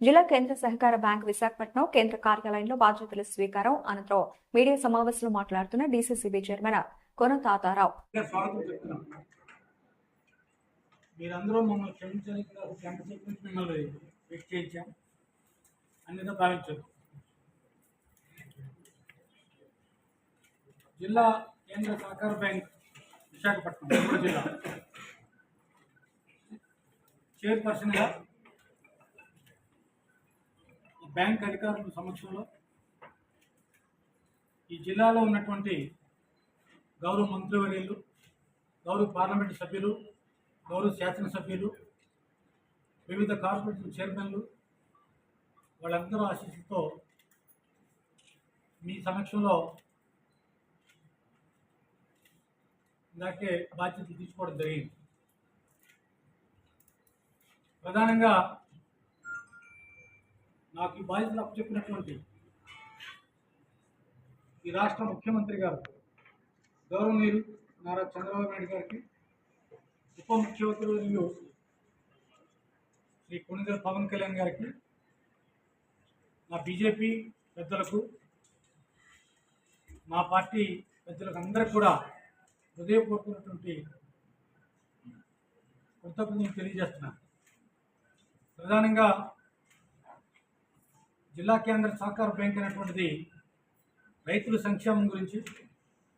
జిల్లా కేంద్ర సహకార బ్యాంక్ విశాఖపట్నం కేంద్ర కార్యాలయంలో బాధ్యతల స్వీకారం అనంతరం మీడియా సమావేశంలో మాట్లాడుతున్న డీసీసీబీ చైర్మన్ కొన తాతారావు. మీరందరూ మమ్మల్ని మిమ్మల్ని అన్నిగా జిల్లా కేంద్ర సహకార బ్యాంక్ విశాఖపట్నం జిల్లా. చైర్పర్సన్గా బ్యాంక్ అధికారుల సమక్షంలో ఈ జిల్లాలో ఉన్నటువంటి గౌరవ మంత్రివర్యులు గౌరవ పార్లమెంటు సభ్యులు గౌరవ శాసనసభ్యులు వివిధ కార్పొరేషన్ చైర్మన్లు వాళ్ళందరూ ఆశీస్సుతో మీ సమక్షంలో ఇందాకే బాధ్యతలు తీసుకోవడం జరిగింది. ప్రధానంగా నాకు ఈ బాధ్యతలు అప్పచెప్పినటువంటి ఈ రాష్ట్ర ముఖ్యమంత్రి గారు గౌరవనీయులు నారా చంద్రబాబు నాయుడు గారికి ఉప ముఖ్యమంత్రులు శ్రీ కొణిదల పవన్ కళ్యాణ్ గారికి నా బీజేపీ పెద్దలకు మా పార్టీ పెద్దలకు అందరికి కూడా హృదయపూర్వకమైనటువంటి కృతజ్ఞతలు తెలియజేస్తున్నాను. ప్రధానంగా జిల్లా కేంద్ర సహకార బ్యాంక్ అనేటువంటిది రైతుల సంక్షేమం గురించి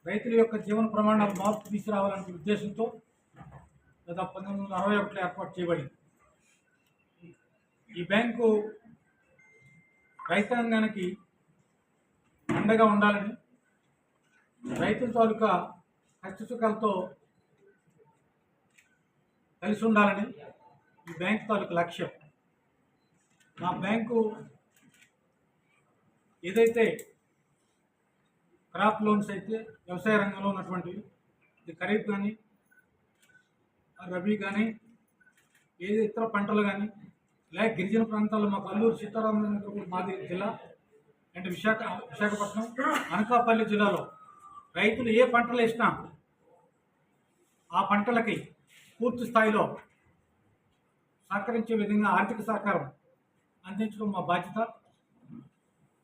రైతుల యొక్క జీవన ప్రమాణాలు మార్పు తీసుకురావాలనే ఉద్దేశంతో గత పంతొమ్మిది వందల అరవై ఒకటిలో ఏర్పాటు చేయబడింది. ఈ బ్యాంకు రైతాంగానికి అండగా ఉండాలని రైతుల తాలూకా కష్టసుఖాలతో కలిసి ఉండాలని ఈ బ్యాంకు తాలూకా లక్ష్యం. నా బ్యాంకు ఏదైతే క్రాప్ లోన్స్ అయితే వ్యవసాయ రంగంలో ఉన్నటువంటివి ఇది ఖరీఫ్ కానీ రబీ కానీ ఏది ఇతర పంటలు కానీ లేక గిరిజన ప్రాంతాల్లో మాకు అల్లూరు సీతారామరాజు మాది జిల్లా అండ్ విశాఖ విశాఖపట్నం అనకాపల్లి జిల్లాలో రైతులు ఏ పంటలు వేసినా ఆ పంటలకి పూర్తి స్థాయిలో సహకరించే విధంగా ఆర్థిక సహకారం అందించడం మా బాధ్యత.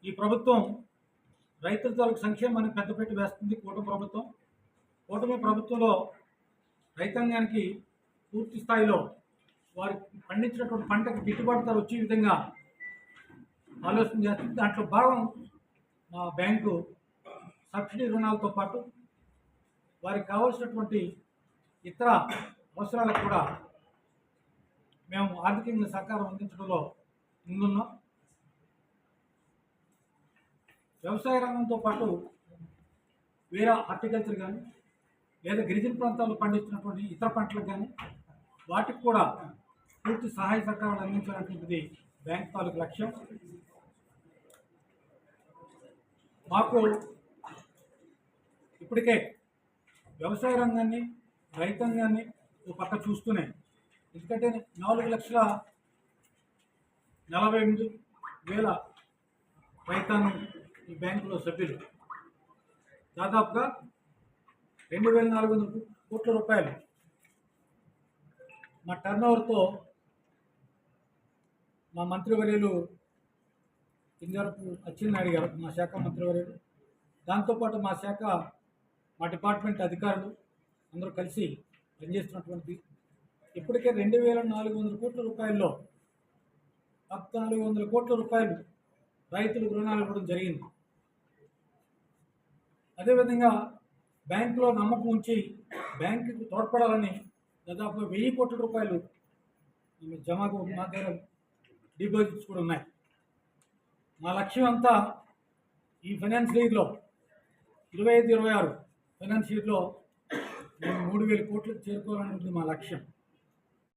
ఈ ప్రభుత్వం రైతుల తాలూకు సంక్షేమాన్ని పెద్దపీట వేస్తుంది కూటమి ప్రభుత్వం. కూటమి ప్రభుత్వంలో రైతాంగానికి పూర్తి స్థాయిలో వారు పండించినటువంటి పంటకు గిట్టుబాటు ధర వచ్చే విధంగా ఆలోచన చేస్తుంది. దాంట్లో భాగం మా బ్యాంకు సబ్సిడీ రుణాలతో పాటు వారికి కావాల్సినటువంటి ఇతర అవసరాలకు కూడా మేము ఆర్థికంగా సహకారం అందించడంలో ముందున్నాం. వ్యవసాయ రంగంతో పాటు వేరే హార్టికల్చర్ కానీ లేదా గిరిజన ప్రాంతాల్లో పండించినటువంటి ఇతర పంటలకు కానీ వాటికి కూడా పూర్తి సహాయ సహకారాలు అందించాలనేటువంటిది బ్యాంక్ తాలూకు లక్ష్యం. మాకు ఇప్పటికే వ్యవసాయ రంగాన్ని రైతాంగాన్ని ఒక పక్క చూస్తూనే ఎందుకంటే నాలుగు లక్షల నలభై ఎనిమిది వేల రైతాంగం ఈ బ్యాంకులో సభ్యులు. దాదాపుగా రెండు వేల నాలుగు వందల కోట్ల రూపాయలు మా టర్న్ ఓవర్తో మా మంత్రివర్యులు కింజరపు అచ్చెన్నాయుడు గారు మా శాఖ మంత్రివర్యులు దాంతోపాటు మా శాఖ మా డిపార్ట్మెంట్ అధికారులు అందరూ కలిసి పనిచేస్తున్నటువంటి ఇప్పటికే రెండు వేల నాలుగు వందల కోట్ల రూపాయల్లో పద్నాలుగు వందల కోట్ల రూపాయలు రైతులకు రుణాలు ఇవ్వడం జరిగింది. అదేవిధంగా బ్యాంకులో నమ్మకం ఉంచి బ్యాంకుకు తోడ్పడాలని దాదాపు వెయ్యి కోట్ల రూపాయలు జమాకు మా దగ్గర డిపాజిట్స్ కూడా ఉన్నాయి. మా లక్ష్యం అంతా ఈ ఫైనాన్స్ ఇయర్లో ఇరవై ఐదు ఇరవై ఆరు ఫైనాన్స్ ఇయర్లో మేము మూడు వేల కోట్లకు చేరుకోవాలనేది మా లక్ష్యం.